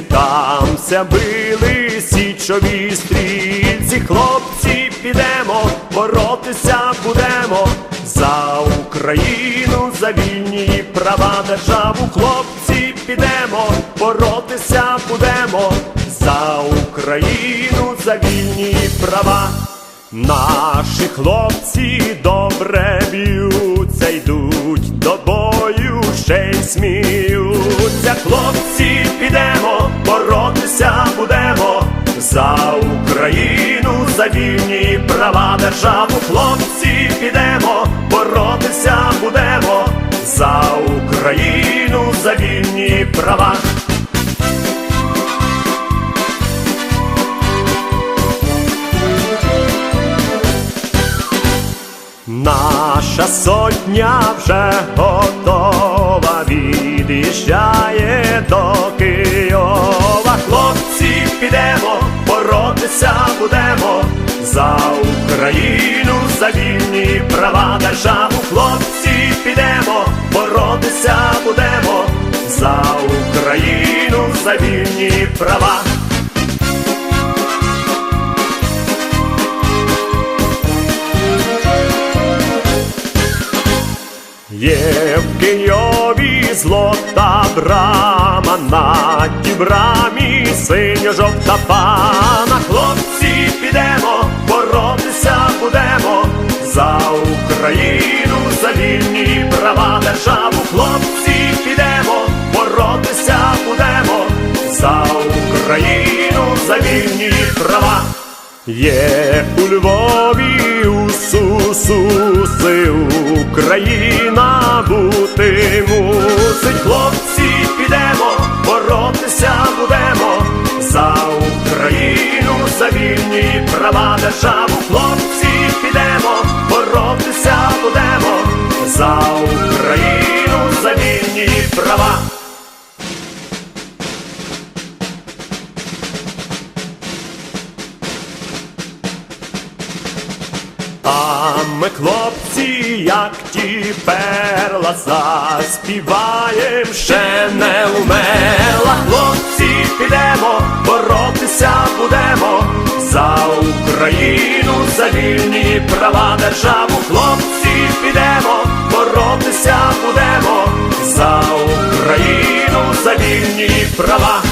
там ся били січові стрільці, хлопці, підемо, боротися будемо. За Україну, за вільні права державу, хлопці, підемо, боротися будемо. За Україну, за вільні права. Наші хлопці добре б'ються, йдуть до бою, ще й сміються. Хлопці, підемо, боротися будемо за Україну, за вільні права державу. Хлопці, підемо, боротися будемо за Україну, за вільні права. Наша сотня вже готова, від'їжджає до будемо за Україну, за вільні права державу. Хлопці, підемо, боротися будемо за Україну, за вільні права. Є в Києві злота брама, на тій брамі синьо-жовта пана. Хлопці, підемо, боротися будемо за Україну, за вільні права державу. Хлопці, підемо, боротися будемо за Україну, за вільні права. Є у Львові у Сусуси права державу. Хлопці, підемо, боротися будемо за Україну, за вільні права. А ми, хлопці, як ті перла, заспіваєм, ще не умела. Хлопці, підемо, боротися будемо вільні права державу. Хлопці, підемо, боротися будемо за Україну, за вільні права.